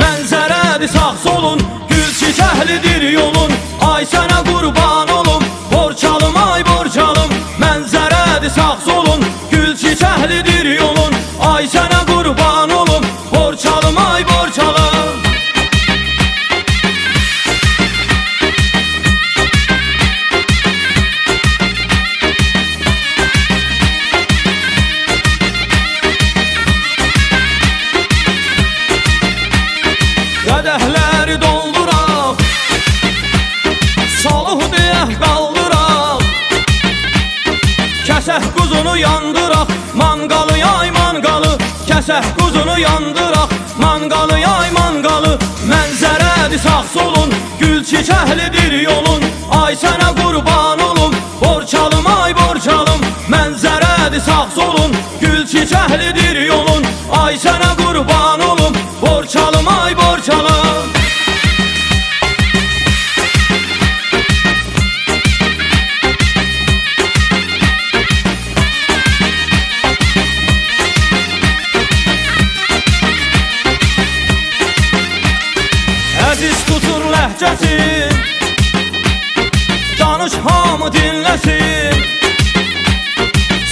Mənzərədir sağ solun Gül çiçəklidir yolun. Ay sənə qurban olum Borçalım ay borçalım. Mənzərədir sağ solun Gül çiçəklidir Kəsək quzunu yandıraq Manqalı yay manqalı Kəsək quzunu yandıraq Manqalı yay manqalı Mənzərədir sağ solun. Gül çiçəklidir yolun Ay sənə qurban olum Borçalım ay borçalım Mənzərədir sağ solun. Gül çiçəklidir yolun Ay sənə qurban Danış hamı dinləsin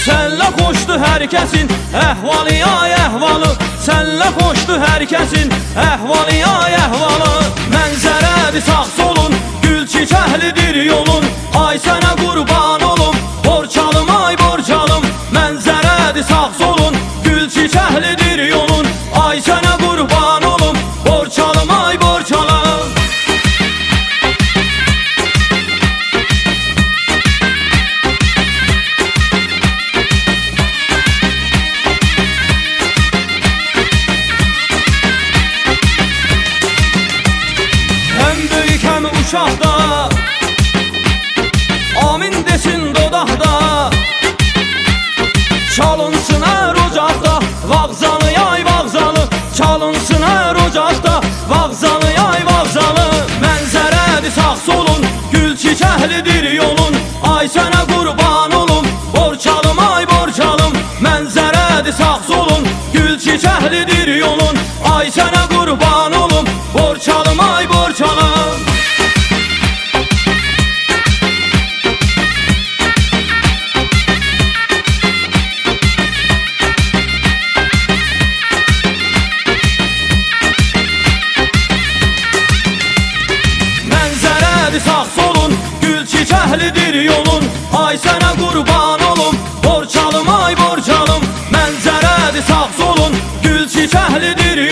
Sənlə xoşdu hər kəsin Əhvalı ay əhvalı Sənlə xoşdu hər kəsin Əhvalı ay əhvalı Mənzərədir sağ solun Gül çiçəklidir yolun. Ay sənə qurban olum Borçalım ay borçalım. Mənzərədir sağ solun uşaqda Amin desin dodaqda Çalınsın hər ocaqda Vağzalı yay vağzalı. Çalınsın hər ocaqda Vağzalı yay vağzalı. Mənzərədir sağ solun Gül çiçəklidir yolun. Ay sənə qurban olum Borçalım ay borçalım. Mənzərədir sağ solun Gül çiçəklidir yolun. Ay sənə qurban olum Borçalım ay borçalım Gül çiçəklidir yolun Ay sənə qurban olum Borçalım ay borçalım Mənzərədir sağ solun. Gül çiçəklidir